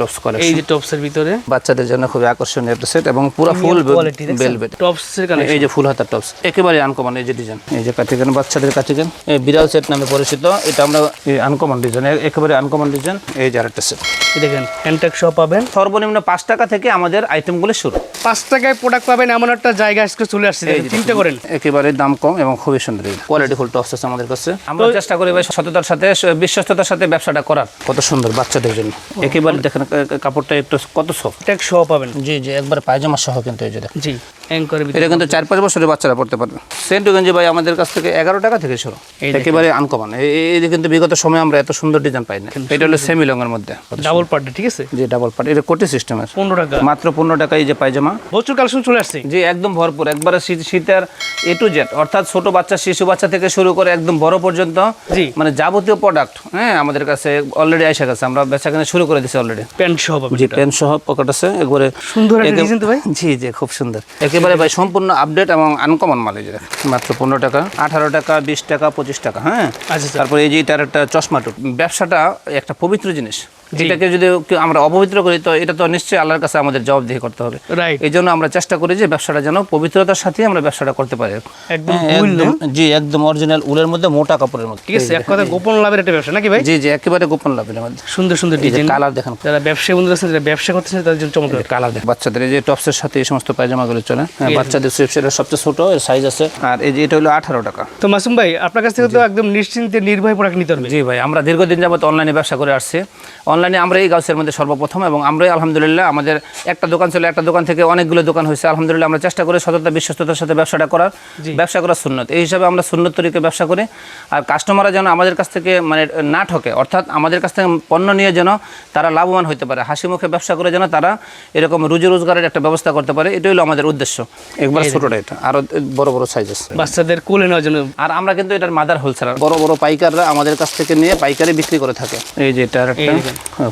Tops এই যে টপসের ভিতরে। বাচ্চাদের জন্য খুবই আকর্ষণীয় একটা সেট এবং পুরো ফুল বেলভেট টপসের এই যে ফুল হাতার টপস একেবারে আনকমন এই যে ডিজাইন এই যে কাটিগান বাচ্চাদের কাটিগান এই বিড়াল সেট নামে পরিচিত। এটা আমরা আনকমন ডিজাইন একেবারে আনকমন ডিজাইন এই যে আরেকটা সেট দেখেন হ্যান্ডটেক সহ পাবেন। সর্বনিম্ন পাঁচ টাকা থেকে আমাদের আইটেমগুলো শুরু। পাঁচ টাকায় প্রোডাক্ট পাবেন এমন একটা জায়গা আজকে চলে আসছে। চিন্তা করেন। একেবারে দাম কম এবং খুবই সুন্দর। কোয়ালিটি ফুল টপস আছে আমাদের কাছে। আমরা চেষ্টা করি ভাই সততার সাথে বিশ্বস্ততার সাথে ব্যবসাটা করার। কত সুন্দর বাচ্চাদের জন্য। একেবারে দেখেন কাপড়টা একটু কত সফট? এক সহ পাবেন। জি জি একবার পায়জামা সহ কিন্তু এই যে দেখেন। জি। অ্যাঙ্করের ভিতরে এটা কিন্তু চার পাঁচ বছরের বাচ্চারা পড়তে পারবে। সেন্টু গেঞ্জি ভাই আমাদের কাছ থেকে এগারো টাকা থেকে শুরু। একেবারে আনকমন এই কিন্তু বিগত সময় আমরা এত সুন্দর ডিজাইন পাই না এটা হলো সেমি লং এর মধ্যে। ডাবল পার্টি ঠিক আছে? যে ডাবল পার্ট এটা কোটি সিস্টেমের পনেরো টাকা। মাত্র পনেরো টাকা এই যে পায়জামা। প্রচুর কালেকশন চলে আসছে। জি একদম ভরপুর। একবারে শীতের এ টু জেড অর্থাৎ ছোট বাচ্চা শিশু বাচ্চা থেকে শুরু করে একদম বড় পর্যন্ত জি। মানে যাবতীয় প্রোডাক্ট হ্যাঁ আমাদের কাছে অলরেডি এসে গেছে। আমরা বেচাকেনা শুরু করে দিছি অলরেডি প্যান্ট সহ জি পেন সহ পকেট আছে। একবারে সুন্দর ডিজাইন তো ভাই। জি জি খুব সুন্দর। একেবারে ভাই সম্পূর্ণ আপডেট এবং আনকমন মাল এই যে মাত্র পনেরো টাকা আঠারো টাকা বিশ টাকা পঁচিশ টাকা হ্যাঁ আচ্ছা আচ্ছা তারপরে এই যে তার একটা চশমা টুপ ব্যবসাটা একটা পবিত্র জিনিস। এটাকে যদি আমরা অপবিত্র করি তো এটা তো নিশ্চয়ই আল্লাহর কাছে আমাদের জবাবদিহি করতে হবে। এই জন্য আমরা চেষ্টা করি যে ব্যবসাটা যেন পবিত্রতার সাথে আমরা ব্যবসাটা করতে পারি। একদম হ্যাঁ, জি একদম অরিজিনাল উলের মধ্যে মোটা কাপড়ের মধ্যে। ঠিক আছে এক কথা গোপন লাভের একটা ব্যবসা নাকি ভাই? জি জি একেবারে গোপন লাভের মধ্যে। সুন্দর সুন্দর ডিজাইন কালার দেখেন। যারা ব্যবসায়ী বন্ধুরা আছেন যারা ব্যবসা করতেছেন তাদের জন্য চমৎকার। কালার দেখেন। বাচ্চাদের এই যে টপসের সাথে এই সমস্ত পায়জামাগুলো চলে। হ্যাঁ, বাচ্চাদের সুইপসেটের সবচেয়ে ছোট এর সাইজ আছে। আর এই যে এটা হলো আঠারো টাকা। তো মাসুম ভাই আপনার কাছ থেকে তো একদম নিশ্চিন্তে নির্ভয় প্রোডাক্ট নিতে হবে। জি ভাই আমরা দীর্ঘদিন যাবত অনলাইনে ব্যবসা করে আসছি। অনলাইনে আমরা এই গাউসের মধ্যে সর্বপ্রথম এবং আমরাই আলহামদুলিল্লাহ আমাদের একটা দোকান ছিল একটা দোকান থেকে অনেকগুলো দোকান হয়েছে। আলহামদুলিল্লাহ আমরা চেষ্টা করি সততা বিশ্বস্ততার সাথে ব্যবসাটা করার। ব্যবসা করার সুন্নত। এই হিসাবে আমরা সুন্নত তরিকে ব্যবসা করি। আর কাস্টমাররা যেন আমাদের কাছ থেকে মানে না ঠকে অর্থাৎ আমাদের কাছ থেকে পণ্য নিয়ে যেন তারা লাভবান হতে পারে। হাসি মুখে ব্যবসা করে যেন তারা এরকম রুজি রোজগারের একটা ব্যবস্থা করতে পারে এটাই হলো আমাদের উদ্দেশ্য। একবার ছোটোটা এটা। আরও বড় বড় সাইজ আছে বাচ্চাদের কোলে নেওয়ার জন্য। আর আমরা কিন্তু এটার মাদার হোলসেলার বড় বড় পাইকাররা আমাদের কাছ থেকে নিয়ে পাইকারি বিক্রি করে থাকে। এই যে এটা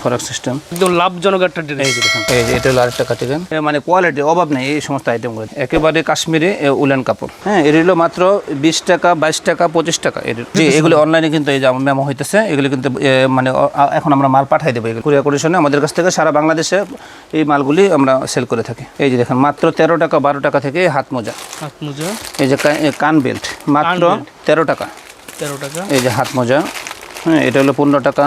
ফরাক সিস্টেম একদম লাভজনক একটা ড্রেস এই যে এই যে এটা হলো আরেকটা কাটিবেন মানে কোয়ালিটি অভাব নেই এই সমস্ত আইটেমগুলো একেবারে কাশ্মীরি উলেন কাপড়। হ্যাঁ এর হলো মাত্র বিশ টাকা বাইশ টাকা পঁচিশ টাকা। এর জি এগুলো অনলাইনে কিন্তু এই যে আমার মেমো হইতেছে এগুলো কিন্তু মানে এখন আমরা মাল পাঠাই দেবো এগুলো। কুরিয়ার কন্ডিশনে আমাদের কাছ থেকে সারা বাংলাদেশে এই মালগুলি আমরা সেল করে থাকি। এই যে দেখেন মাত্র তেরো টাকা বারো টাকা থেকে হাত মোজা। হাত মোজা। এই যে কান বেল্ট মাত্র তেরো টাকা। তেরো টাকা। এই যে হাত মোজা হ্যাঁ এটা হলো পনেরো টাকা।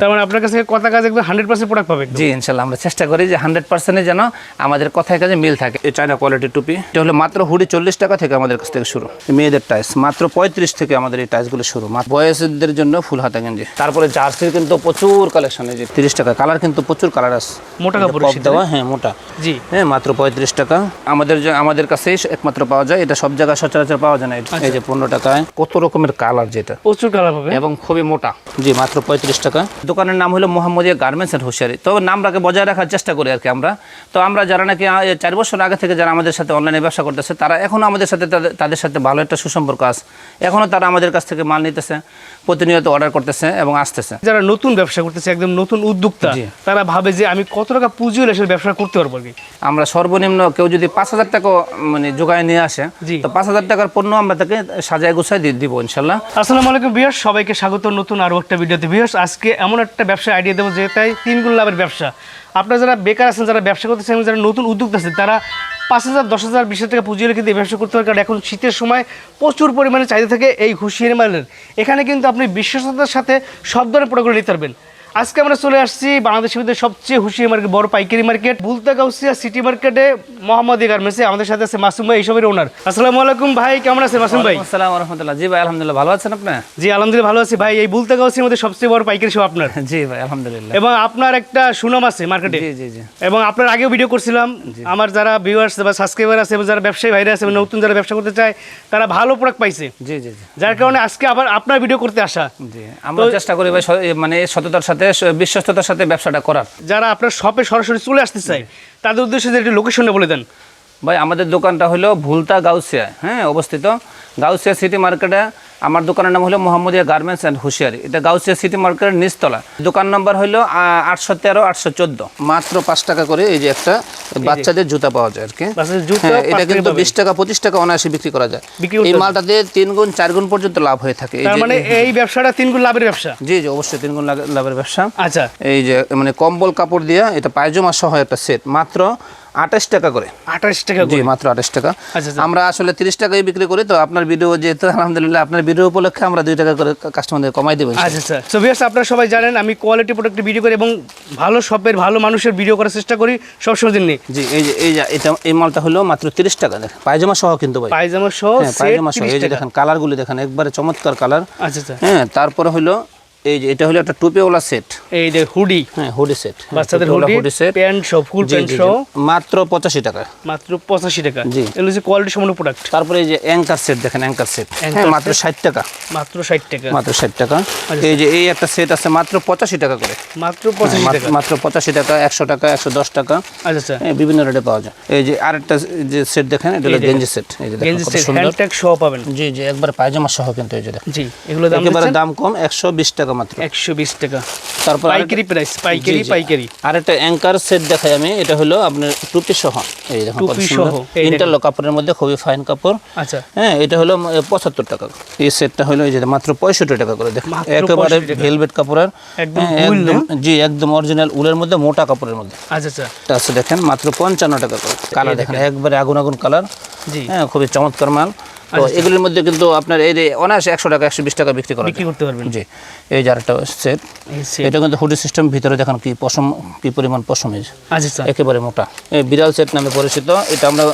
তার মানে আপনার কাছে কথা কাজ একদম হান্ড্রেড পার্সেন্ট প্রোডাক্ট পাবে জি ইনশাল্লাহ আমরা চেষ্টা করি যে হান্ড্রেড পার্সেন্টে যেন আমাদের কথায় কাজে মিল থাকে। এই চায়না কোয়ালিটির টুপি। এটা হলো মাত্র হুডি চল্লিশ টাকা থেকে আমাদের কাছ থেকে শুরু। মেয়েদের টাইস মাত্র পঁয়ত্রিশ থেকে আমাদের এই টাইসগুলো শুরু। বয়সদের জন্য ফুল হাতা গেঞ্জি। তারপরে জার্সির কিন্তু প্রচুর কালেকশন এই যে তিরিশ টাকা। কালার কিন্তু প্রচুর কালার আছে। মোটা। দেওয়া হ্যাঁ মোটা। জি। হ্যাঁ মাত্র পঁয়ত্রিশ টাকা। আমাদের যে আমাদের কাছেই একমাত্র পাওয়া যায়। এটা সব জায়গায় সচরাচর পাওয়া যায় না। এই যে পনেরো টাকায়। কত রকমের কালার যেটা? প্রচুর কালার পাবে। এবং খুবই মোটা। জি মাত্র পঁয়ত্রিশ টাকা। দোকানের নাম হলো মোহাম্মদিয়া গার্মেন্টস অ্যান্ড হুশিয়ারি তবে নামটাকে বজায় রাখার চেষ্টা করি আর কি আমরা। তো আমরা যারা নাকি চার বছর আগে থেকে যারা আমাদের সাথে অনলাইনে ব্যবসা করতেছে তারা এখনও আমাদের সাথে তাদের- সাথে ভালো একটা সুসম্পর্ক আছে এখনও তারা আমাদের কাছ থেকে মাল নিতেছে প্রতিনিয়ত অর্ডার করতেছে এবং আসতেছে। যারা নতুন ব্যবসা করতেছে একদম নতুন উদ্যোক্তা তারা ভাবে যে আমি কত টাকা পুঁজি হলে সে ব্যবসা করতে পারব আমরা সর্বনিম্ন কেউ যদি পাঁচ হাজার টাকা মানে যোগায় নিয়ে আসে তো পাঁচ হাজার টাকার পণ্য আমরা তাকে সাজায় গুছায় দিয়ে দিব ইনশাল্লাহ। আসসালামু আলাইকুম বিয়াস সবাইকে স্বাগত নতুন আরও একটা ভিডিওতে। বিয়াস আজকে এমন একটা ব্যবসা আইডিয়া দেবো যে তাই তিন গুণ লাভের ব্যবসা। আপনারা যারা বেকার আছেন, যারা ব্যবসা করতেছেন যারা নতুন উদ্যোক্তা আছেন তারা পাঁচ হাজার, দশ হাজার, বিশ টাকা পুঁজি রেখে কিন্তু ব্যবসা করতে পারে কারণ এখন শীতের সময় প্রচুর পরিমাণে চাহিদা থাকে এই হুঁশিয়ারি মালের। এখানে কিন্তু আপনি বিশ্বস্ততার সাথে সব ধরনের প্রোডাক্ট নিতে পারবেন। আজকে আমরা চলে আসছি বাংলাদেশের মধ্যে সবচেয়ে হুঁশিয়ারি মার্কেট বড় পাইকারি মার্কেট বুলতা গাউসিয়া সিটি মার্কেটে মোহাম্মদ গার্মেন্টসে আমাদের সাথে আছে মাসুম ভাই এইসবের ওনার আসসালামু আলাইকুম ভাই কেমন আছেন মাসুম ভাই? আসসালাম রহমতুল্লাহ জি ভাই আলহামদুলিল্লাহ ভালো আছেন আপনি? জি আলহামদুলিল্লাহ ভালো আছি ভাই। এই বুলতা গাউসির মধ্যে সবচেয়ে বড় পাইকারি শপ আপনার? জি ভাই আলহামদুলিল্লাহ। এবং আপনার একটা সুনাম আছে মার্কেটে জি জি জি। এবং আপনার আগেও ভিডিও করছিলাম আমার যারা ভিউয়ার্স বা সাবস্ক্রাইবার আছে এবং যারা ব্যবসায়ী ভাইরা আছে নতুন যারা ব্যবসা করতে চায় তারা ভালো প্রোডাক্ট পাইছে। জি জি জি। যার কারণে আজকে আবার আপনার ভিডিও করতে আসা। জি আমরা চেষ্টা করি ভাই মানে সততার সাথে স- বিশ্বস্ততার সাথে ব্যবসাটা করার। যারা আপনার শপে সরাসরি চলে আসতে চায় তাদের উদ্দেশ্যে যে একটি লোকেশনটা বলে দেন। ভাই আমাদের দোকানটা হলো ভুলতা গাউসিয়া হ্যাঁ অবস্থিত। গাউসিয়া সিটি মার্কেটে আমার দোকানের নাম হলো মোহাম্মদিয়া গার্মেন্টস অ্যান্ড হুশিয়ারি। এটা গাউসিয়া সিটি মার্কেটের নিচতলা। দোকান নাম্বার হলো আটশো তেরো আটশো চোদ্দ। মাত্র পাঁচ টাকা করে এই যে একটা বাচ্চাদের জুতা পাওয়া যায় আর কি। হ্যাঁ এটা কিন্তু বিশ টাকা পঁচিশ টাকা অনায়াসে বিক্রি করা যায়। এই মালটাতে তিন গুণ চার গুণ পর্যন্ত লাভ হয়ে থাকে। মানে এই ব্যবসাটা তিন গুণ লাভের ব্যবসা? জি জি অবশ্যই তিন গুণ লাভের ব্যবসা। আচ্ছা। এই যে মানে কম্বল কাপড় দিয়ে এটা পায়জামা সহ একটা সেট মাত্র আঠাশ টাকা করে। আঠাশ টাকা জি করে? মাত্র আঠাশ টাকা। আচ্ছা, আচ্ছা। আমরা আসলে তিরিশ টাকায় বিক্রি করি তো আপনার ভিডিও যেহেতু আলহামদুলিল্লাহ আপনার ভিডিও উপলক্ষে আমরা দুই টাকা করে কাস্টমারদের কমাই দেবো আচ্ছা আচ্ছা। সো আপনারা সবাই জানেন আমি কোয়ালিটি প্রোডাক্টের ভিডিও করি এবং ভালো শপের ভালো মানুষের ভিডিও করার চেষ্টা করি সবসময় জন্য জি এই যে এই যে এটা এই মালটা হলো মাত্র তিরিশ টাকা দেখেন। পায়জামা সহ কিন্তু ভাই। পায়জামা সহ হ্যাঁ পায়জামা সহ এই যে দেখেন কালারগুলি দেখেন একবারে চমৎকার কালার আচ্ছা আচ্ছা। হ্যাঁ তারপরে হলো এই যে এটা হলো একটা টুপিওয়ালা সেট। এই যে হুডি। হ্যাঁ হুডি সেট। বাচ্চাদের হুডি হুডি সেট। প্যান্ট সহ ফুল প্যান্ট। সহ। মাত্র পঁচাশি টাকা। মাত্র পঁচাশি টাকা। জি। এগুলো হচ্ছে কোয়ালিটি সম্পূর্ণ প্রোডাক্ট তারপরে এই যে অ্যাঙ্কার সেট দেখেন অ্যাঙ্কার সেট হ্যাঁ মাত্র ষাট টাকা। মাত্র ষাট টাকা। মাত্র ষাট টাকা। আচ্ছা। এই যে এই একটা সেট আছে মাত্র পঁচাশি টাকা করে। মাত্র পঁচাশি মাত্র- টাকা। মাত্র পঁচাশি টাকা একশো টাকা একশো দশ টাকা। আচ্ছা আচ্ছা। হ্যাঁ, বিভিন্ন রেটে পাওয়া যায়। এই যে আরেকটা যে সেট দেখেন এটা হলো গেঞ্জি সেট এই যে গেঞ্জি সেট সুন্দর। হ্যান্ড ট্যাগ সহ পাবেন। জি জি একবার পায়জামা সহ কিন্তু এই যে জি এগুলো দাম দাম কম একশো বিশ টাকা মাত্র। একশো বিশ টাকা। তারপর পাইকারি প্রাইস পাইকারি। পাইকারি। আরেকটা অ্যাঙ্কার সেট দেখাই আমি এটা হলো আপনার টুপি সহ। এই দেখুন টুপি সহ, ইন্টারলক কাপড়ের মধ্যে খুবই ফাইন কাপড়। আচ্ছা। হ্যাঁ এটা হলো পঁচাত্তর টাকা। এই সেটটা হলো এই যে মাত্র পঁয়ষট্টি টাকা করে। দেখুন একেবারে 65 টাকা। ভেলভেট কাপড়ের। একদম হ্যাঁ, জি একদম অরিজিনাল উলের মধ্যে মোটা কাপড়ের মধ্যে। আচ্ছা আচ্ছা। দেখেন মাত্র পঞ্চান্ন টাকা করে। কালার দেখেন। একবারে আগুন আগুন কালার জি। হ্যাঁ খুবই চমৎকার মাল। তো এগুলির মধ্যে কিন্তু আপনার এই অনায়াসে একশো টাকা একশো বিশ টাকা বিক্রি করা বিক্রি করতে পারবেন। জি এই আরেকটা সেট এটা কিন্তু হুডি সিস্টেম ভিতরে দেখেন কি পশম কি পরিমাণ পশম এই আচ্ছা আচ্ছা। একেবারে মোটা। এই বিড়াল সেট নামে পরিচিত এটা আমরা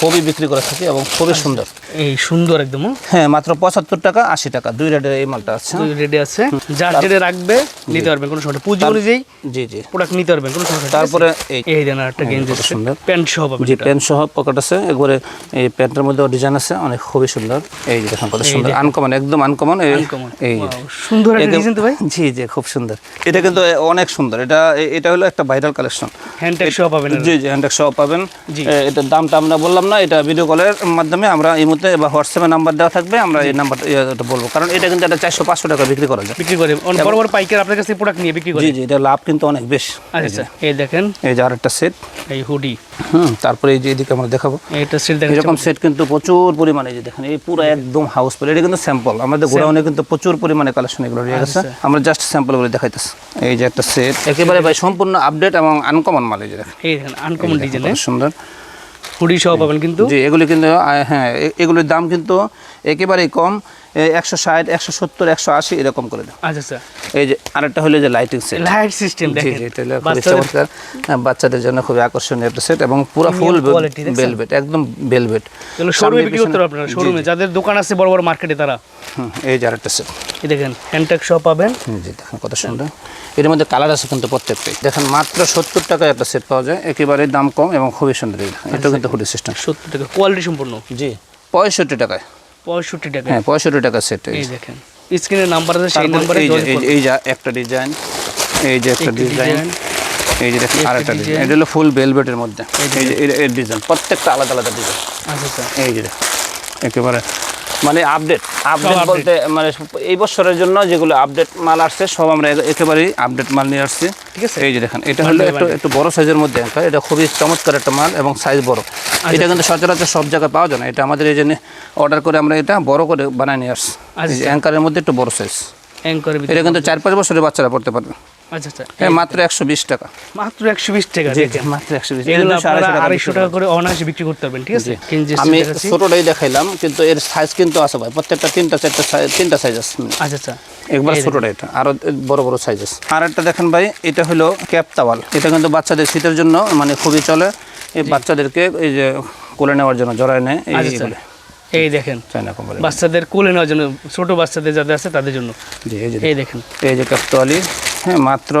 খুবই বিক্রি করে থাকি এবং খুবই আচ্ছা। সুন্দর। এই সুন্দর একদম হ্যাঁ? হ্যাঁ মাত্র পঁচাত্তর টাকা আশি টাকা। দুই রেটের এই মালটা আছে রেডি আছে। যার যেটা রাখবে নিতে পারবেন কোনো সমস্যা পুঁজি অনুযায়ী জি জি। প্রোডাক্ট নিতে পারবেন কোনো সমস্যা? তারপরে এই এই দেন একটা গেঞ্জি সুন্দর। প্যান্ট সহ জি প্যান্ট সহ পকেট আছে। একবারে এই প্যান্টের মধ্যে ডিজাইন আছে অনেক খুবই সুন্দর। এই যে দেখেন কত সুন্দর আনকমন একদম আনকমন। এই সুন্দর একটা ডিজাইন তো ভাই। জি জি খুব সুন্দর। এটা কিন্তু অনেক সুন্দর। এটা এটা হলো একটা ভাইরাল কালেকশন হ্যান্ড ট্যাগ সহ পাবেন জি জি হ্যান্ডেক সহ পাবেন। এটার দামটা আমরা বললাম না এটা ভিডিও কলের মাধ্যমে আমরা এই মুহূর্তে বা হোয়াটসঅ্যাপে নাম্বার দেওয়া থাকবে আমরা এই নাম্বার এটা বলব। কারণ এটা কিন্তু একটা চারশো পাঁচশো টাকা বিক্রি করা যায়। বিক্রি করে। অনেক বড় বড় পাইকার আপনার কাছে প্রোডাক্ট নিয়ে বিক্রি করে। জি জি এটা লাভ কিন্তু অনেক বেশ। আচ্ছা এই দেখেন। এই যে আরেকটা সেট এই হুডি হুম তারপরে এই যে এদিকে আমরা দেখাবো। এইটা সেট দেখেন। এরকম সেট কিন্তু প্রচুর পরিমাণে যে দেখেন এই পুরো একদম হাউসফুল এটা কিন্তু স্যাম্পল আমাদের গোডাউনে কিন্তু প্রচুর পরিমাণে কালেকশন এগুলো রয়ে গেছে। আচ্ছা। আমরা জাস্ট স্যাম্পলগুলো দেখাইতেছি। এই যে একটা সেট একেবারে ভাই সম্পূর্ণ আপডেট এবং আনকমন মাল এই যে দেখেন। এই দেখেন আনকমন ডিজাইন সুন্দর। হুডি সহ পাবেন কিন্তু। জি এগুলি কিন্তু হ্যাঁ এগুলির দাম কিন্তু একেবারেই কম। একশো ষাট একশো সত্তর একশো আশি এরকম করে দেয় আচ্ছা আচ্ছা। এই যে আরেকটা হলো যে লাইটিং সেট লাইট সিস্টেম জি জি এটা খুবই বাচ্চাদের চমৎকার। বাচ্চাদের জন্য খুবই আকর্ষণীয় একটা সেট এবং পুরো ফুল বেলভেট একদম বেলভেট শোরুমে বিক্রি করতে আপনারা শোরুমে যাদের দোকান আছে বড় বড় মার্কেটে তারা। এই যে আরেকটা সেট এই দেখেন হ্যান্ড ট্যাগ সহ পাবেন জি দেখেন কত সুন্দর। এর মধ্যে কালার আছে কিন্তু প্রত্যেকটাই। দেখেন মাত্র সত্তর টাকায় একটা সেট পাওয়া যায়। একেবারে দাম কম এবং খুবই সুন্দর। এগুলো। এটাও কিন্তু হুডি সিস্টেম সত্তর টাকা কোয়ালিটি সম্পূর্ণ। জি পঁয়ষট্টি টাকায়। পঁয়ষট্টি টাকা। হ্যাঁ পঁয়ষট্টি টাকা সেট এই দেখেন স্ক্রিনের নাম্বার আছে সেই নাম্বারে এই যে এই যে- এই যে একটা ডিজাইন এই যে একটা ডিজাইন এই যে দেখেন আরেকটা ডিজাইন এটা হলো ফুল বেলভেটের মধ্যে। এই যে এর- এর ডিজাইন প্রত্যেকটা আলাদা আলাদা ডিজাইন আচ্ছা স্যার এই যে একেবারে মানে আপডেট আপডেট বলতে মানে এই বছরের জন্য যেগুলো আপডেট মাল আসছে সব আমরা একেবারেই আপডেট মাল নিয়ে আসছি। ঠিক আছে। এই যে দেখেন এটা হলো একটু একটু বড় সাইজের মধ্যে এটা খুবই চমৎকার একটা মাল এবং সাইজ বড়। আচ্ছা। এটা কিন্তু সচরাচর সব জায়গায় পাওয়া যায় না। এটা আমাদের এই জন্য অর্ডার করে আমরা এটা বড় করে বানায় নিয়ে আসছি। আচ্ছা। অ্যাঙ্কারের মধ্যে একটু বড় সাইজ এটা কিন্তু চার পাঁচ বছরের বাচ্চারা পড়তে পারবে। আচ্ছা আচ্ছা। হ্যাঁ মাত্র একশো বিশ টাকা। মাত্র একশো বিশ টাকা দেখেন। মাত্র একশো বিশ আড়াইশো টাকা করে অনায়াসে বিক্রি করতে পারবেন ঠিক আছে? আমি দেখাচ্ছি। ছোটটাই দেখাইলাম কিন্তু এর সাইজ কিন্তু আছে ভাই। প্রত্যেকটা তিনটা চারটা size- তিনটা সাইজ আছে। আচ্ছা আচ্ছা। একবার ছোটটা এটা। আরও বড় বড় সাইজ আছে। আর একটা দেখেন ভাই এটা হলো ক্যাপ তাওয়াল এটা কিন্তু বাচ্চাদের শীতের জন্য মানে খুবই চলে। এই বাচ্চাদেরকে এই যে কোলে নেওয়ার জন্য জড়ায় নেয় এই আচ্ছা আচ্ছা। এই দেখেন। বাচ্চাদের কোলে নেওয়ার জন্য ছোট বাচ্চাদের যাদের আছে তাদের জন্য। এই দেখেন। এই যে ক্যাপ তাওয়ালি হ্যাঁ মাত্র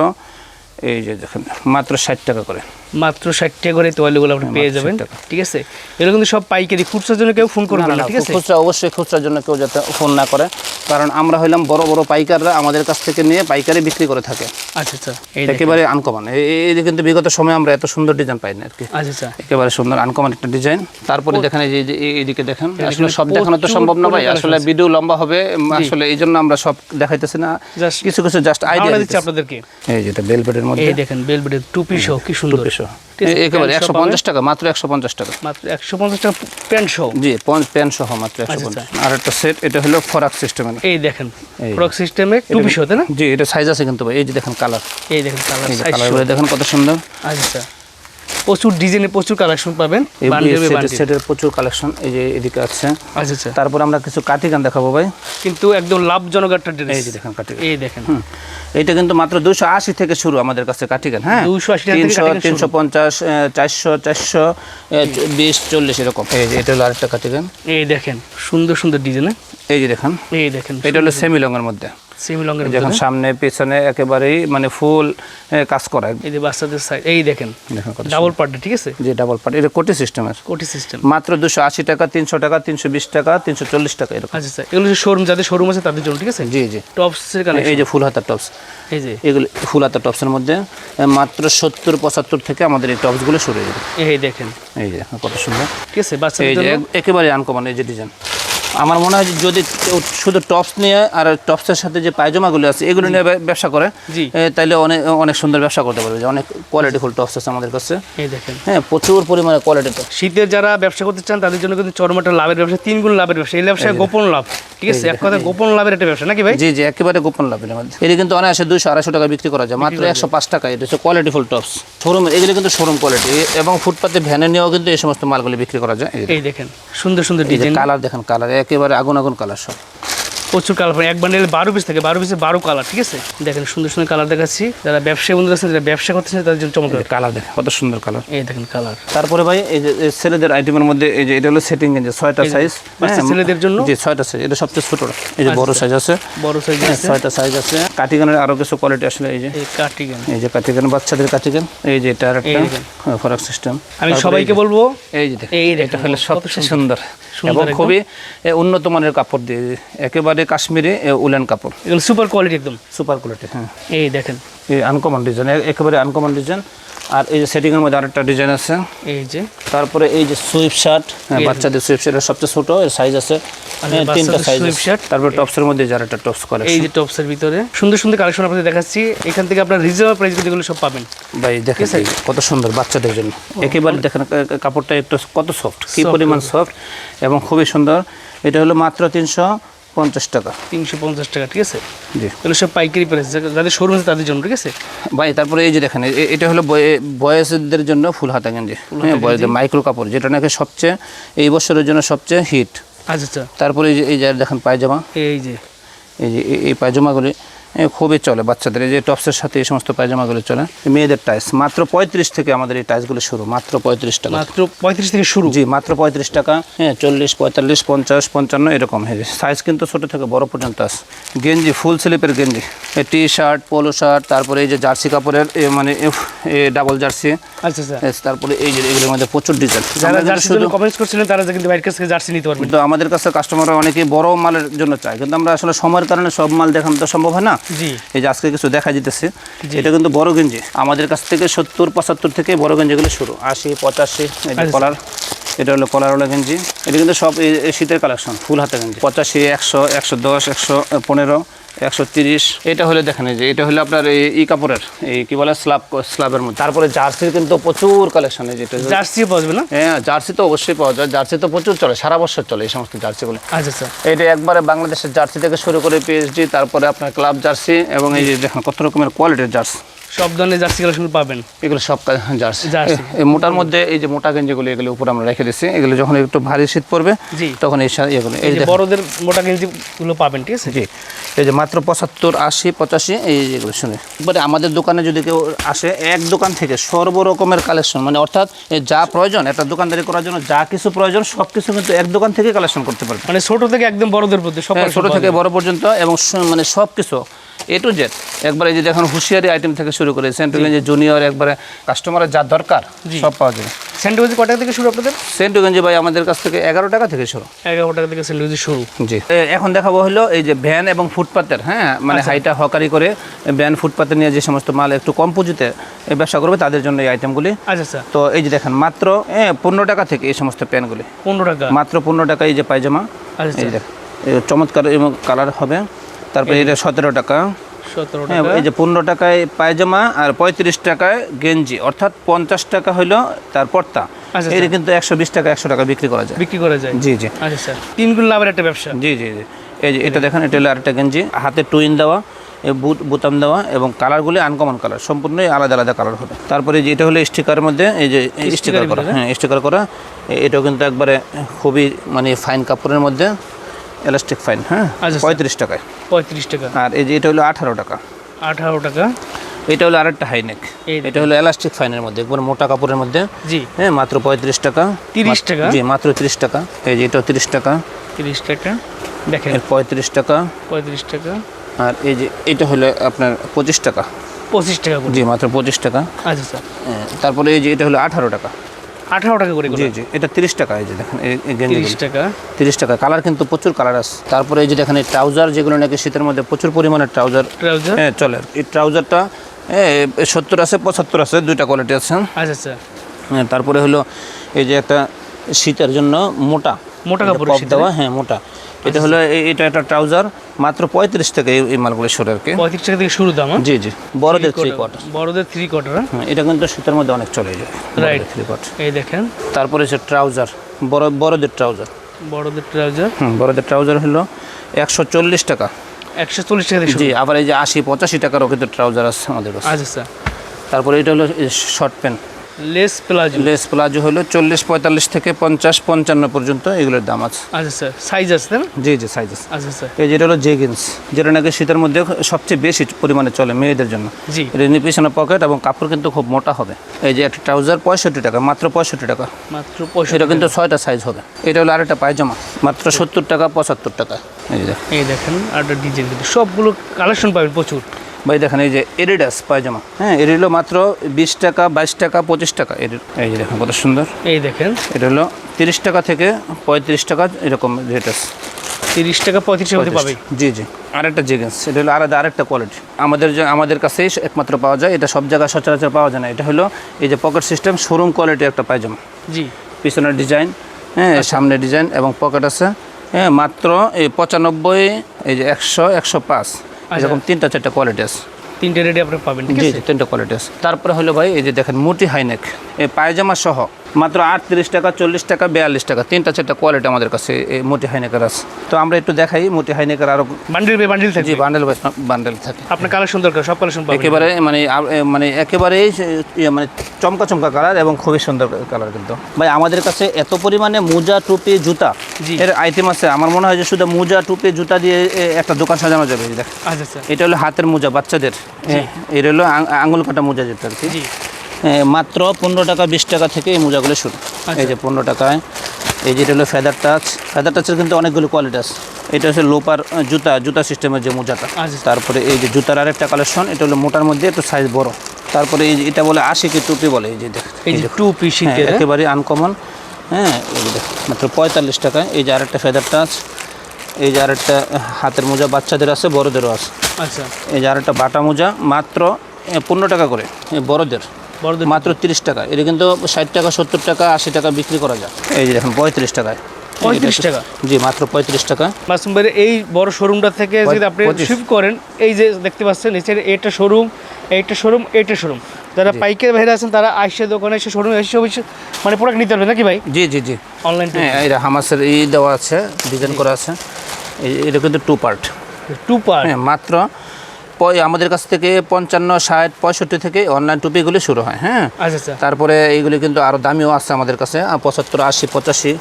এই যে দেখেন মাত্র ষাট টাকা করে। মাত্র ষাট টাকা করে তোয়ালিগুলো আপনি পেয়ে যাবেন। ঠিক আছে? এগুলো কিন্তু সব পাইকারি খুচরার জন্য কেউ ফোন করবে না ঠিক আছে? খুচরা অবশ্যই খুচরার জন্য কেউ যাতে ফোন না করে। কারণ আমরা হইলাম বড় বড় পাইকাররা আমাদের কাছ থেকে নিয়ে পাইকারি বিক্রি করে থাকে। আচ্ছা আচ্ছা। একেবারে আনকমন এই যে কিন্তু বিগত সময় আমরা এত সুন্দর ডিজাইন পাইনি আর কি। আচ্ছা আচ্ছা। একেবারে সুন্দর আনকমন একটা ডিজাইন তারপরে দেখেন এই যে এই যে এইদিকে দেখেন আসলে সব দেখানো তো সম্ভব না ভাই। আসলে ভিডিও লম্বা হবে আসলে এই জন্য আমরা সব দেখাইতেছি না। কিছু কিছু জাস্ট আইডিয়া দিচ্ছি আপনাদেরকে। এই যেটা বেলবেটের মধ্যে। এই দেখেন বেলবেটের টুপি সহ কি সুন্দর। একেবারে একশো পঞ্চাশ টাকা মাত্র একশো পঞ্চাশ টাকা। মাত্র একশো পঞ্চাশ টাকা প্যান্ট সহ জি প্যান্ট সহ মাত্র একশো আচ্ছা, পঞ্চাশ। আর একটা সেট এটা হলো ফরাক সিস্টেম এই দেখেন ফরাক সিস্টেমে টু পিস হতে না? জি এটা সাইজ আছে কিন্তু ভাই এই যে দেখেন কালার এই দেখেন কালার দেখেন কত সুন্দর। আচ্ছা। প্রচুর ডিজাইনে প্রচুর কালেকশন পাবেন এই সেটের প্রচুর কালেকশন এই যে এদিকে আছে। আচ্ছা আচ্ছা। তারপর আমরা কিছু কাটি গান দেখাবো ভাই। কিন্তু একদম লাভজনক একটা এই ড্রেস যে দেখেন কাটিগান এই দেখেন। এইটা কিন্তু মাত্র দুশো আশি থেকে শুরু আমাদের কাছে কাটি গান হ্যাঁ? 280 টাকা থেকে তিনশো তিনশো পঞ্চাশ চারশো চারশো বিশ চল্লিশ এরকম। এই যে এটা হলো আরেকটা কাটি গান এই দেখেন সুন্দর সুন্দর ডিজাইন এই যে দেখেন। এই দেখেন এটা হলো সেমি লংয়ের মধ্যে। যখন সামনে পেছনে একেবারেই মানে ফুল কাজ করা এই যে বাচ্চাদের সাইড এই দেখেন ডাবল পার্টে ঠিক আছে? যে ডাবল পার্ট এটা কোটি সিস্টেমের কোটি সিস্টেম মাত্র দুশো আশি টাকা তিনশো টাকা তিনশো বিশ টাকা তিনশো চল্লিশ টাকা এরকম। আচ্ছা আচ্ছা এগুলো শোরুম যাদের শোরুম আছে তাদের জন্য ঠিক আছে? জি জি। টপসের কালেকশন এই যে ফুল হাতার টপস এই যে। এগুলো ফুল হাতার টপসের মধ্যে মাত্র সত্তর পঁচাত্তর থেকে আমাদের এই টপসগুলো শুরু হয়ে যাবে। এই দেখেন। এই যে কত সুন্দর। ঠিক আছে বাচ্চাদের এই যে জন্য একেবারে আনকমন এই যে ডিজাইন আমার মনে হয় যদি শুধু টপস নিয়ে আর টপসের সাথে যে পায়জামাগুলো আছে এগুলো নিয়ে ব্যবসা করে তাইলে অনেক অনেক সুন্দর ব্যবসা করতে পারবে। অনেক কোয়ালিটিফুল টপস আছে আমাদের কাছে। এই দেখেন। হ্যাঁ প্রচুর পরিমাণে কোয়ালিটি শীতের যারা ব্যবসা করতে চান তাদের জন্য কিন্তু চরম একটা লাভের ব্যবসা তিন গুণ লাভের ব্যবসা। এই ব্যবসায় গোপন লাভ ঠিক আছে? এক কথা গোপন লাভের একটা ব্যবসা নাকি ভাই? জি জি একেবারে গোপন লাভ এর মধ্যে। এটা কিন্তু অনায়াসে দুশো আড়াইশো টাকা বিক্রি করা যায়। মাত্র একশো পাঁচ টাকা এটা হচ্ছে কোয়ালিটিফুল টপস শোরুম এগুলো কিন্তু শোরুম কোয়ালিটি এবং ফুটপাতে ভ্যানে নিয়েও কিন্তু এই সমস্ত মালগুলি বিক্রি করা যায়। এই দেখেন সুন্দর সুন্দর ডিজাইন কালার দেখেন কালার একেবারে আগুন আগুন কালার সব। প্রচুর কালার এক বান্ডেল বারো পিস থাকে বারো পিসে বারো কালার ঠিক আছে? দেখেন সুন্দর সুন্দর কালার দেখাচ্ছি। যারা ব্যবসায়ী বন্ধুরা আছেন যারা ব্যবসা করতেছেন তাদের জন্য চমৎকার। কালার দেখেন কত সুন্দর কালার। এই দেখেন কালার। তারপরে ভাই এই যে ছেলেদের আইটেমের মধ্যে এই যে এটা হলো সেটিং গেঞ্জি ছয়টা সাইজ ছেলেদের জন্য? জি ছয়টা সাইজ এটা সবচেয়ে ছোটটা এই যে বড় সাইজ আছে। বড় সাইজ হ্যাঁ, আছে। ছয়টা সাইজ আছে। কাটিগানের আরও কিছু কোয়ালিটি আসলে এই যে। কাটিগান এই যে কাটিগান বাচ্চাদের কাটিগান এই যে এটা আরেকটা এই দেখেন। ফরাক সিস্টেম আমি সবাইকে বলব এই যে দেখেন, এই এটা হলো সবচেয়ে সুন্দর। এবং খুবই উন্নত মানের কাপড় দিয়ে একেবারে কাশ্মীরি উলেন কাপড়। এগুলো সুপার কোয়ালিটি একদম। সুপার কোয়ালিটি হ্যাঁ এই দেখেন। এই আনকমন ডিজাইন একেবারে আনকমন ডিজাইন আর এই যে সেটিংয়ের মধ্যে আরেকটা ডিজাইন আছে। এই যে। তারপরে এই যে সুইপ শার্ট হ্যাঁ, বাচ্চাদের সুইপ শার্টের সবচেয়ে ছোট এর সাইজ আছে তিনটা সাইজ sweep shirt। টপসের মধ্যে যার একটা টপস করে এই যে টপসের ভিতরে সুন্দর সুন্দর কালেকশন আপনাদের দেখাচ্ছি। এখান থেকে আপনার রিজনেবল প্রাইস সব পাবেন। ভাই দেখেন কত সুন্দর বাচ্চাদের জন্য। একেবারে দেখেন কাপড়টা একটু কত সফট কি পরিমাণ সফট এবং খুবই সুন্দর। এটা হলো মাত্র তিনশো পঞ্চাশ টাকা। তিনশো পঞ্চাশ টাকা ঠিক আছে? জি। এগুলো সব পাইকারি প্রাইস যাদের শোরুম আছে তাদের জন্য ঠিক আছে? ভাই তারপরে এই যে দেখেন এটা হলো বয়ে- বয়সদের জন্য ফুল হাতা গেঞ্জি হ্যাঁ বয়সদের মাইক্রো কাপড় যেটা নাকি সবচেয়ে এই বছরের জন্য সবচেয়ে হিট আচ্ছা আচ্ছা। তারপরে এই যে এই যে দেখেন পায়জামা। এই যে। এই যে এই- পায়জামাগুলি খুবই চলে বাচ্চাদের। এই যে টপসের সাথে এই সমস্ত পায়জামাগুলো চলে। মেয়েদের টাইস মাত্র পঁয়ত্রিশ থেকে আমাদের এই টাইসগুলো শুরু। মাত্র পঁয়ত্রিশ টাকা। মাত্র পঁয়ত্রিশ থেকে শুরু? জি মাত্র পঁয়ত্রিশ টাকা। হ্যাঁ চল্লিশ পঁয়তাল্লিশ পঞ্চাশ পঞ্চান্ন এরকম। হয়ে সাইজ কিন্তু ছোট থেকে বড় পর্যন্ত আছে। গেঞ্জি ফুল স্লিপের গেঞ্জি। টি শার্ট পোলো শার্ট তারপরে এই যে জার্সি কাপড়ের এ মানে ডাবল জার্সি। আচ্ছা আচ্ছা। তারপরে এই যে এগুলোর মধ্যে প্রচুর ডিজাইন যারা জন্য কমেন্টস করছিলেন তারা কিন্তু বাইরের কাছ থেকে জার্সি নিতে পারবেন। কিন্তু আমাদের কাছে কাস্টমাররা অনেকে বড় মালের জন্য চায়। কিন্তু আমরা আসলে সময়ের কারণে সব মাল দেখানো তো সম্ভব হয় না। এই যে আজকে কিছু দেখা যেতেছে এটা কিন্তু বড় গেঞ্জি। আমাদের কাছ থেকে সত্তর পঁচাত্তর থেকে বড় গেঞ্জিগুলো শুরু। আশি পঁচাশি আচ্ছা। কলার এটা হলো কলার কলারওয়ালা গেঞ্জি। এটা কিন্তু সব শীতের কালেকশন ফুল হাতে গেঞ্জি। পঁচাশি একশো একশো দশ একশো পনেরো একশো তিরিশ। এটা হলে দেখেন এই যে এটা হলো আপনার এই ই কাপড়ের এই কি বলে স্লাব স্লাবের মধ্যে। তারপরে জার্সির কিন্তু প্রচুর কালেকশন এই যেটা জার্সি পাওয়া যাবে না? হ্যাঁ জার্সি তো অবশ্যই পাওয়া যায়। জার্সি তো প্রচুর চলে সারা বছর চলে এই সমস্ত জার্সিগুলো আচ্ছা স্যার এটা একবারে বাংলাদেশের জার্সি থেকে শুরু করে পিএইচডি তারপরে আপনার ক্লাব জার্সি এবং এই যে দেখেন কত রকমের কোয়ালিটির জার্সি। সব ধরনের জার্সি কালেকশন পাবেন। এগুলো সব জার্সি। জার্সি। মোটার মধ্যে এই যে মোটা গেঞ্জিগুলো এগুলো উপরে আমরা রেখে দিচ্ছি। এগুলো যখন একটু ভারী শীত পড়বে জি। তখন এই এগুলো এই যে বড়দের মোটা গেঞ্জি গুলো পাবেন ঠিক আছে? জি। এই যে মাত্র পঁচাত্তর আশি পঁচাশি এই যেগুলো শুনে এবারে আমাদের দোকানে যদি কেউ আসে এক দোকান থেকে সর্বরকমের কালেকশন মানে অর্থাৎ যা প্রয়োজন একটা দোকানদারি করার জন্য যা কিছু প্রয়োজন সব কিছু কিন্তু এক দোকান থেকে কালেকশন করতে পারবে মানে ছোট থেকে একদম বড়দের মধ্যে সব হ্যাঁ, ছোট থেকে। বড় পর্যন্ত এবং মানে সব কিছু এ টু জেড একবারে এই যে দেখুন হুঁশিয়ারি আইটেম থেকে শুরু করে সেন্টু গেঞ্জি জুনিয়র একবারে কাস্টমারের যা দরকার সব পাওয়া যাবে স্যান্ডউইচ কত টাকা থেকে শুরু আপনাদের? সেন্টু গেঞ্জি ভাই আমাদের কাছ থেকে এগারো টাকা থেকে শুরু। এগারো টাকা থেকে স্যান্ডউইচ শুরু। জি। এখন দেখাবো হলো এই যে ভ্যান এবং ফুটপাতের হ্যাঁ? মানে হাইটা হকারি করে ভ্যান ফুটপাতে নিয়ে যে সমস্ত মাল একটু কম পুঁজিতে ব্যবসা করবে তাদের জন্য এই আইটেমগুলি আচ্ছা আচ্ছা। তো এই যে দেখেন মাত্র পনেরো টাকা থেকে এই সমস্ত প্যান্টগুলি পনেরো টাকা। মাত্র পনেরো টাকা এই যে পায়জামা আচ্ছা এই দেখেন চমৎকার এবং কালার হবে। তারপরে এটা সতেরো টাকা। হ্যাঁ এই যে পনেরো টাকায় পায়জামা আর পঁয়ত্রিশ টাকায় গেঞ্জি অর্থাৎ পঞ্চাশ টাকা হলো তার পর্তা আচ্ছা, এটা কিন্তু একশো বিশ টাকা একশো টাকা বিক্রি করা যায়। বিক্রি করা যায়। জি জি। আচ্ছা স্যার তিন গুণ লাভের একটা ব্যবসা। জি জি জি। এই যে এটা দেখেন এটা হলো আরেকটা গেঞ্জি। হাতে টুইন দেওয়া বোতাম দেওয়া এবং কালারগুলি আনকমন কালার সম্পূর্ণই আলাদা আলাদা কালার হবে। তারপরে যে এটা হলো স্টিকারের মধ্যে এই যে স্টিকার করা। হ্যাঁ স্টিকার করা। এটাও কিন্তু একবারে খুবই মানে ফাইন কাপড়ের মধ্যে। এলাস্টিক ফাইন হ্যাঁ? আচ্ছা, পঁয়ত্রিশ টাকায়। পঁয়ত্রিশ টাকা। আর এই যে এটা হলো আঠারো টাকা। আঠারো টাকা। এটা হলো আরেকটা হাইনেক এটা হলো এলাস্টিক ফাইনের মধ্যে একবার মোটা কাপড়ের মধ্যে। জি। হ্যাঁ মাত্র পঁয়ত্রিশ টাকা। তিরিশ টাকা? জি মাত্র তিরিশ টাকা। এই যে এটাও তিরিশ টাকা। তিরিশ টাকা। দেখেন। পঁয়ত্রিশ টাকা। পঁয়ত্রিশ টাকা। আর এই যে এটা হলো আপনার পঁচিশ টাকা। পঁচিশ টাকা জি মাত্র পঁচিশ টাকা। আচ্ছা স্যার হ্যাঁ, তারপরে এই যে এটা হলো আঠারো টাকা। আঠারো টাকা করে জি জি এটা তিরিশ টাকা এই যে দেখেন তিরিশ টাকা। তিরিশ টাকা কালার কিন্তু প্রচুর কালার আছে। তারপরে এই যে দেখেন এই ট্রাউজার যেগুলো নাকি শীতের মধ্যে প্রচুর পরিমাণে ট্রাউজার ট্রাউজার? হ্যাঁ চলে। এই ট্রাউজারটা সত্তর আছে পঁচাত্তর আছে দুইটা কোয়ালিটি আছে। আচ্ছা আচ্ছা। হ্যাঁ, তারপরে হলো এই যে একটা শীতের জন্য মোটা। মোটা কাপড় দেওয়া হ্যাঁ? মোটা। এটা হলো এই- এটা একটা ট্রাউজার মাত্র পঁয়ত্রিশ টাকা এই মালগুলো সরে আর কি। পঁয়ত্রিশ টাকা থেকে শুরু দাম হ্যাঁ? জি জি। বড়দের থ্রি কোয়ার্টার বড়দের থ্রি কোয়ার্টার হ্যাঁ, এটা কিন্তু শীতের মধ্যে অনেক চলে যায় রাইট থ্রি কোয়ার্টার এই দেখেন। তারপরে হচ্ছে ট্রাউজার বড় বড়দের ট্রাউজার। বড়দের ট্রাউজার। হুম বড়দের ট্রাউজার হলো একশো চল্লিশ টাকা। একশো চল্লিশ টাকা শুরু। জি আবার এই যে আশি পঁচাশি টাকারও কিন্তু ট্রাউজার আছে আমাদের কাছে। আচ্ছা স্যার তারপরে এটা হলো short pant lace palazzo. Lace palazzo হলো চল্লিশ পঁয়তাল্লিশ থেকে পঞ্চাশ পঞ্চান্ন পর্যন্ত এগুলোর দাম আছে। আচ্ছা স্যার সাইজ আছে জি জি সাইজ আছে। আচ্ছা স্যার এই যেটা হলো জেগিন্স যেটা নাকি শীতের মধ্যে সবচেয়ে বেশি পরিমাণে চলে মেয়েদের জন্য। জি। এটা পিছনে পকেট এবং কাপড় কিন্তু খুব মোটা হবে। এই যে একটা ট্রাউজার পঁয়ষট্টি টাকা মাত্র পঁয়ষট্টি টাকা। মাত্র পঁয়ষট্টি এটা কিন্তু ছয়টা সাইজ হবে। এটা হলো আরেকটা পায়জামা মাত্র সত্তর টাকা পঁচাত্তর টাকা। এই দেখেন। আর ডিজাইন সবগুলো কালেকশন পাবেন প্রচুর। ভাই দেখেন এই যে এরিডাস পায়জামা। হ্যাঁ এর হলো মাত্র বিশ টাকা বাইশ টাকা পঁচিশ টাকা। এর এই যে দেখেন কত সুন্দর। এই দেখেন। এটা হলো তিরিশ টাকা থেকে পঁয়ত্রিশ টাকা এরকম রেট আছে তিরিশ টাকা পঁয়ত্রিশ টাকা পাবে জি জি। আরেকটা জিগেন্স এটা হলো আলাদা আরেকটা কোয়ালিটি আমাদের যে আমাদের কাছেই একমাত্র পাওয়া যায়। এটা সব জায়গায় সচরাচর পাওয়া যায় না। এটা হলো এই যে পকেট সিস্টেম শোরুম কোয়ালিটি একটা পায়জামা। জি। পিছনের ডিজাইন হ্যাঁ সামনে ডিজাইন এবং পকেট আছে। হ্যাঁ মাত্র এই পঁচানব্বই এই যে একশো একশো পাঁচ। এরকম তিনটা চারটা কোয়ালিটি আছে। তিনটে রেডি আপনি পাবেন জি জি তিনটা কোয়ালিটি আছে। তারপরে হলো ভাই এই যে দেখেন মুটি হাইনেক। এই পায়জামা সহ মাত্র আটত্রিশ টাকা চল্লিশ টাকা বিয়াল্লিশ টাকা। তিনটা চারটা কোয়ালিটি আমাদের কাছে মুটি হাইনেকের আছে। তো আমরা একটু দেখাই মোটি হাইনেকের আরও বান্ডিল বাই বান্ডিল জি থাকবে। বান্ডেল বান্ডেল থাকে। আপনার কালেকশন দরকার সব কালেকশন পাবেন। একেবারে মানে মানে একেবারেই সে- ইয়ে মানে চমকা চমকা কালার এবং খুবই সুন্দর কালার কিন্তু। ভাই আমাদের কাছে এত পরিমাণে মোজা টুপি জুতা। এর আইটেম আছে। আমার মনে হয় যে শুধু মোজা টুপি জুতা দিয়ে একটা দোকান সাজানো যাবে দেখ। আচ্ছা আচ্ছা। এটা হলো হাতের মোজা বাচ্চাদের। এটা হলো আঙুল কাটা মোজা যেটা আর কি। মাত্র পনেরো টাকা বিশ টাকা থেকে এই মোজাগুলো শুরু আচ্ছা। এই যে পনেরো টাকায় এই যেটা হলো ফেদার টাচ ফেদার টাচের কিন্তু অনেকগুলো কোয়ালিটি আছে এটা হচ্ছে লোপার জুতা জুতা সিস্টেমের যে মোজাটা আচ্ছা। তারপরে এই যে জুতার আরেকটা কালেকশন এটা হলো মোটার মধ্যে একটু সাইজ বড় তারপরে এই যে এটা বলে আশি কি টুপি বলে এই যে দেখ এই যে টু পিস হ্যাঁ, শীতের হ্যাঁ? একেবারে আনকমন হ্যাঁ এই যে দেখ মাত্র পঁয়তাল্লিশ টাকায় এই যে আরেকটা ফেদার টাচ এই যে আরেকটা হাতের মোজা বাচ্চাদের আছে বড়দেরও আছে আচ্ছা এই যে আরেকটা বাটা মোজা মাত্র পনেরো টাকা করে বড়দের মাত্র তিরিশ টাকা। এটা কিন্তু ষাট টাকা সত্তর টাকা আশি টাকা বিক্রি করা যায়। এই যে দেখুন পঁয়ত্রিশ টাকায় 35 টাকা? জি মাত্র পঁয়ত্রিশ টাকা। মাসুম এই বড় শোরুমটা থেকে যদি আপনি শিফট করেন এই যে দেখতে পাচ্ছেন নিচের এইটা শোরুম এইটা শোরুম এইটা শোরুম যারা পাইকারি ভাইরা আছেন তারা আইসে দোকানে এসে শোরুমে এসে মানে প্রোডাক্ট নিতে পারবে নাকি ভাই? জি জি জি। অনলাইন হ্যাঁ এটা হামাসের ই দেওয়া আছে ডিজাইন করা আছে। এই- এটা কিন্তু টু পার্ট টু পার্ট হ্যাঁ মাত্র আমাদের কাছ থেকে পঞ্চান্ন ষাট পঁয়ষট্টি থেকে অনলাইন টুপিগুলি শুরু হয় হ্যাঁ? আচ্ছা আচ্ছা। তারপরে এইগুলি কিন্তু আরও দামিও আছে আমাদের কাছে পঁচাত্তর আশি পঁচাশি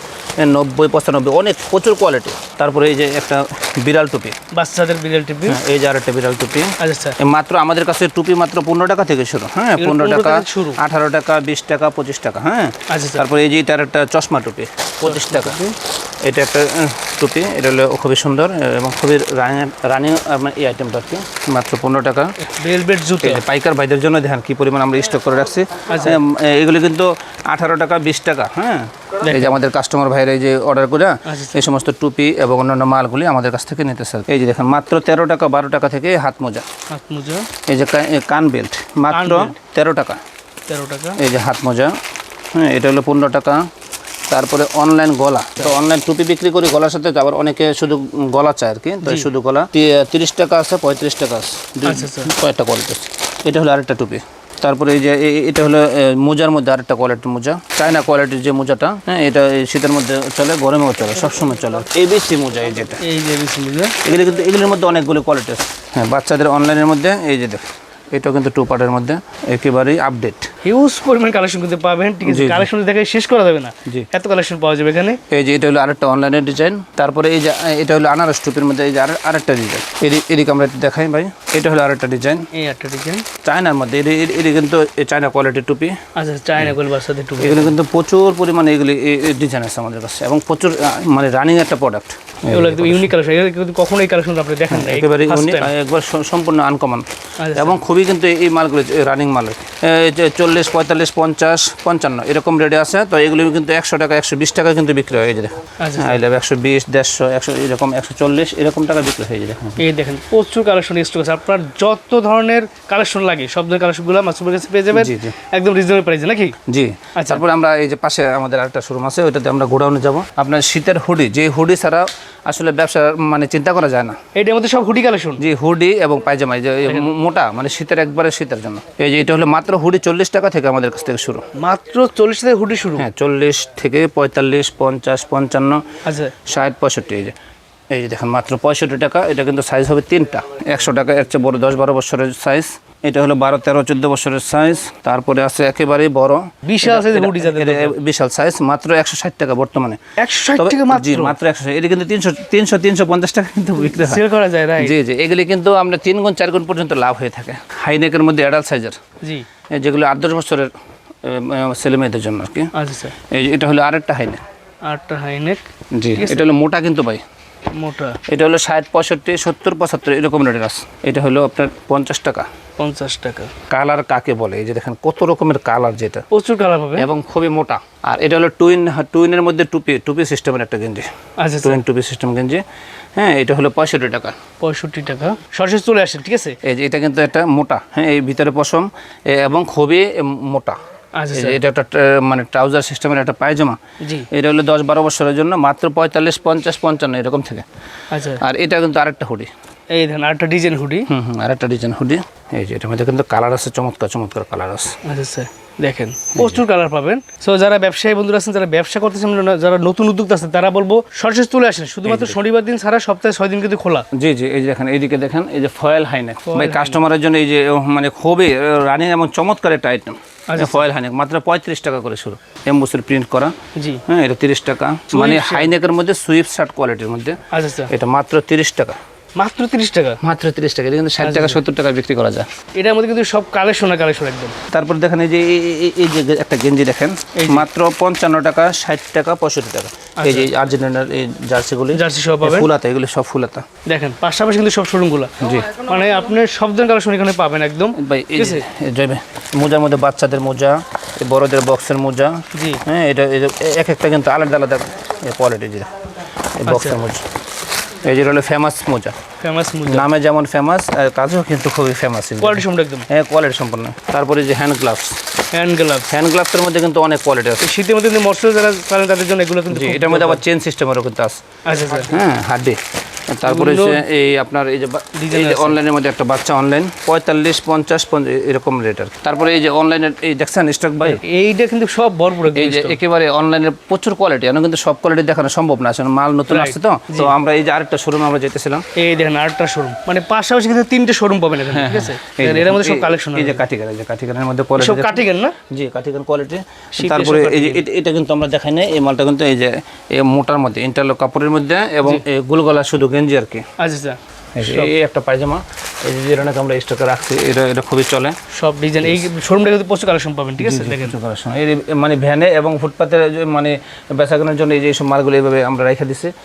নব্বই পঁচানব্বই অনেক প্রচুর কোয়ালিটি তারপরে এই যে একটা বিড়াল টুপি। বাচ্চাদের বিড়াল টিপি। হ্যাঁ, এই যে আরেকটা বিড়াল টুপি। আচ্ছা আচ্ছা। মাত্র আমাদের কাছে টুপি মাত্র পনেরো টাকা থেকে শুরু। হ্যাঁ পনেরো 15 টাকা শুরু। আঠারো টাকা বিশ টাকা পঁচিশ টাকা হ্যাঁ। আচ্ছা আচ্ছা। তারপরে এই যে এটার একটা চশমা টুপি পঁচিশ টাকা। এটা একটা টুপি এটা হলো খুবই সুন্দর এবং খুবই রানিং রানিং এই আইটেমটা আর কি মাত্র পনেরো টাকা। ভেলভেট জুতো। পাইকার ভাইদের জন্য দেখেন কি পরিমাণ আমরা স্টক করে রাখছি। আচ্ছা। এগুলো কিন্তু আঠারো টাকা বিশ টাকা হ্যাঁ। এই যে আমাদের কাস্টমার ভাইরা এই যে অর্ডার করে। এই সমস্ত টুপি এবং অন্যান্য মালগুলি আমাদের কাছ থেকে নিতে স্যার। এই যে দেখেন মাত্র তেরো টাকা বারো টাকা থেকে হাত মোজা। হাত মোজা। এই যে কান বেল্ট মাত্র তেরো টাকা। তেরো টাকা। এই যে হাত মোজা হ্যাঁ এটা হলো পনেরো টাকা। তারপরে অনলাইন গলা। তো অনলাইন টুপি বিক্রি করি গলার সাথে আবার অনেকে শুধু গলা চায় আর কি তো শুধু গলা। তিরিশ টাকা আছে পঁয়ত্রিশ টাকা আছে। আচ্ছা, আচ্ছা। কয়েকটা কোয়ালিটি এটা হলো আরেকটা টুপি। তারপরে এই যে এটা হলো মোজার মধ্যে আরেকটা কোয়ালিটির মোজা। চায়না কোয়ালিটির যে মোজাটা হ্যাঁ এটা এই শীতের মধ্যে চলে গরমেও চলে সবসময় চলে। এবিসি মোজা এই যেটা। এই যে বিসি মোজা। এগুলো কিন্তু এগুলোর মধ্যে অনেকগুলো কোয়ালিটি আছে। হ্যাঁ বাচ্চাদের অনলাইনের মধ্যে এই যে দেখ এটাও কিন্তু টু পার্টের মধ্যে একেবারেই আপডেট হিউজ পরিমাণ কালেকশন কিন্তু পাবেন। ঠিক আছে। কালেকশন দেখে শেষ করা যাবে না। জি। এত কালেকশন পাওয়া যাবে এখানে। এই যে এটা হলো আরেকটা অনলাইনের ডিজাইন তারপরে এই যে এটা হলো আনারস টুপির মধ্যে এই যে আরে- আরেকটা ডিজাইন এদিকে আমরা দেখাই ভাই। এটা হলো আরেকটা ডিজাইন এই একটা ডিজাইন চায়নার মধ্যে। এটি এটি কিন্তু এই চায়না কোয়ালিটির টুপি। আচ্ছা চায়না গোল বাচ্চাদের টুপি। এগুলো কিন্তু প্রচুর পরিমাণে এগুলি ডিজাইন আছে আমাদের কাছে। এবং প্রচুর মানে রানিং একটা প্রোডাক্ট এগুলো একদম ইউনিক কালেকশন এগুলো কিন্তু কখনো এই কালেকশন আপনি দেখেন না একেবারে ফার্স্ট unique, টাইম একবার সম্পূর্ণ আনকমন আচ্ছা। এবং খুবই কিন্তু এই মালগুলো রানিং মাল। যে চল্লিশ পঁয়তাল্লিশ পঞ্চাশ পঞ্চান্ন এরকম রেটে আছে তো এগুলি কিন্তু একশো টাকা একশো বিশ টাকা কিন্তু বিক্রি হয় এই যে দেখুন। আচ্ছা। হ্যাঁ এগুলো একশো বিশ দেড়শো একশো এরকম একশো চল্লিশ এরকম টাকা বিক্রি হয়ে যায় দেখুন। এই দেখেন প্রচুর কালেকশন স্টক আছে। আপনার যত ধরনের কালেকশন লাগে সব ধরনের কালেকশনগুলো মাসুমের কাছে পেয়ে যাবেন। একদম রিজনেবল প্রাইসে নাকি? জি। আচ্ছা। তারপরে আমরা এই যে পাশে আমাদের আরেকটা শোরুম আছে ওইটাতে আমরা গোডাউনে যাব। আপনার শীতের হুডি যে হুডি ছাড়া আসলে ব্যবসা মানে চিন্তা করা যায় না। এটার মধ্যে সব হুডি কালেকশন? জি হুডি এবং পায়জামা যে মোটা মানে শীতের একবারে শীতের জন্য। এই যে এটা হলো মাত্র হুডি চল্লিশ টাকা থেকে আমাদের কাছ থেকে শুরু। মাত্র চল্লিশ থেকে হুডি শুরু? হ্যাঁ চল্লিশ থেকে পঁয়তাল্লিশ পঞ্চাশ পঞ্চান্ন আচ্ছা। ষাট পঁয়ষট্টি এই যে। এই যে দেখেন মাত্র পঁয়ষট্টি টাকা এটা কিন্তু সাইজ হবে তিনটা। একশো টাকা এর চেয়ে বড় দশ বারো বছরের সাইজ এটা হলো বারো তেরো চোদ্দ বছরের সাইজ তারপরে আছে একেবারেই বড়। বিশাল বিশাল সাইজ মাত্র একশো ষাট টাকা বর্তমানে। জি মাত্র একশো এটা কিন্তু তিনশো তিনশো তিনশো পঞ্চাশ টাকা কিন্তু বিক্রি সেল করা যায় জি জি এগুলি কিন্তু আমরা তিন গুণ চার গুণ পর্যন্ত লাভ হয়ে থাকে। হাইনেকের মধ্যে অ্যাডাল্ট সাইজের জি। যেগুলো আট দশ বছরের ছেলে মেয়েদের জন্য আর কি। আচ্ছা এই এটা হলো আরেকটা হাইনেক আটটা হাইনেক জি এটা হলো মোটা কিন্তু ভাই। মোটা। এটা হলো ষাট পঁয়ষট্টি সত্তর পঁচাত্তর এরকম রেটের আছে এটা হলো আপনার পঞ্চাশ টাকা। পঞ্চাশ টাকা। কালার কাকে বলে? এই যে দেখেন কত রকমের কালার যেটা। প্রচুর কালার পাবে এবং খুবই মোটা। আর এটা হলো টুইন টুইনের মধ্যে টুপি টুপি সিস্টেমের একটা গেঞ্জি। আচ্ছা টুইন টুপি সিস্টেম গেঞ্জি। হ্যাঁ এটা হলো পঁয়ষট্টি টাকা। পঁয়ষট্টি টাকা। সরাসরি চলে আসেন ঠিক আছে? এই যে এটা কিন্তু একটা মোটা। হ্যাঁ এই ভিতরে পশম এবং খুবই মোটা। আচ্ছা এটা একটা মানে ট্রাউজার সিস্টেমের একটা পায়জামা। এটা হলো দশ বারো বছরের জন্য মাত্র পঁয়তাল্লিশ পঞ্চাশ পঞ্চান্ন এরকম থেকে। আচ্ছা আর এটা কিন্তু আরেকটা হুডি। এই দেখেন আরেকটা ডিজাইন হুডি। হুম হুম আরেকটা ডিজাইন হুডি। এই যে এটার মধ্যে কিন্তু কালার আছে চমৎকার চমৎকার কালার আছে। আচ্ছা স্যার। দেখেন প্রচুর কালার পাবেন। সো যারা ব্যবসায়ী বন্ধুরা আছেন যারা ব্যবসা করতেছেন যারা নতুন উদ্যোক্তা আছেন তারা বলব সরাসরি চলে আসেন। শুধুমাত্র শনিবার দিন সারা সপ্তাহে ছয় দিন কিন্তু খোলা। জি জি এই যে দেখেন এইদিকে দেখেন এই যে ফয়েল হাইনেক ভাই কাস্টমারের জন্য এই যে মানে খুবই রানিং এবং চমৎকার একটা আইটেম আচ্ছা, ফয়েল হাইনেক মাত্র পঁয়ত্রিশ টাকা করে শুরু। এম্বুসের প্রিন্ট করা। জি। হ্যাঁ এটা তিরিশ টাকা। মানে হাইনেকের মধ্যে সুইপ শার্ট কোয়ালিটির মধ্যে আচ্ছা। এটা মাত্র তিরিশ টাকা। মাত্র তিরিশ টাকা। মাত্র তিরিশ টাকা এটা কিন্তু ষাট টাকা সত্তর টাকা বিক্রি করা যায়। এটার মধ্যে কিন্তু সব কালেকশন কালেকশন একদম। তারপর দেখেন এই যে এই- যে একটা গেঞ্জি দেখেন মাত্র পঞ্চান্ন টাকা ষাট টাকা পঁয়ষট্টি টাকা। এই যে আর্জেন্টিনার এই জার্সিগুলি জার্সি সহ পাবেন। ফুলাতা এগুলি সব ফুলাতা। দেখেন পাশাপাশি কিন্তু সব শোরুমগুলো জি। মানে আপনি সব ধরনের কালেকশন এখানে পাবেন একদম। ভাই এই যে এই যে মোজার মধ্যে বাচ্চাদের মোজা বড়দের বক্সের মোজা। জি। হ্যাঁ এটা এক একটা কিন্তু আলাদা আলাদা কোয়ালিটি যে বক্সের মোজা। এই যে হলো ফেমাস মোজা। ফেমাস মোজা। নামে যেমন ফেমাস কাজও কিন্তু খুবই ফেমাস কোয়ালিটি সম্পূর্ণ একদম। হ্যাঁ কোয়ালিটি সম্পূর্ণ তারপরে যে hand gloves hand gloves hand গ্লাভসের মধ্যে কিন্তু অনেক কোয়ালিটি আছে। শীতের মধ্যে কিন্তু মশলা যারা তাদের জন্য এগুলো কিন্তু এটার মধ্যে আবার চেন সিস্টেমেরও কিন্তু আছে। আচ্ছা স্যার হ্যাঁ হাড্ডি। তারপরে এই আপনার এই যে অনলাইনের মধ্যে একটা বাচ্চা অনলাইন পঁয়তাল্লিশ পঞ্চাশ পঞ্চ- এরকম রেট আর তারপরে এই যে অনলাইনের এই দেখছেন স্টক ভাই? এইটা কিন্তু সব ভরপুর এই যে একেবারে অনলাইনের প্রচুর কোয়ালিটি এখন কিন্তু সব কোয়ালিটি দেখানো সম্ভব না আসলে মাল নতুন আসছে তো। তো আমরা এই যে আরেকটা শোরুম আমরা যেতেছিলাম এই দেখেন আরেকটা শোরুম মানে পাশাপাশি কিন্তু তিনটে শোরুম পাবেন এখানে ঠিক আছে? এই এর মধ্যে সব কালেকশন এই যে কাঠিগার এই যে কাঠিগারের মধ্যে কোয়ালিটি সব কোয়ালিটি না? জি কাঠিগান কোয়ালিটি তারপরে এই যে এটা- কিন্তু আমরা দেখাই নাই। এই মালটা কিন্তু এই যে এই মোটার মধ্যে ইন্টারলক কাপড়ের মধ্যে এবং এই গোলগলা শুধু গেঞ্জি আর কি। আচ্ছা স্যার এই একটা পায়জামা এই যে যেটা আমরা স্টকে রাখছি এটা এটা খুবই চলে। সব ডিজাইন এই শোরুমটা কিন্তু প্রচুর কালেকশন পাবেন ঠিক আছে? দেখেন। কিছু এই মানে ভ্যানে এবং ফুটপাতে মানে বেচাকেনার জন্য এই যে সব মালগুলো এইভাবে আমরা রেখে দিছি।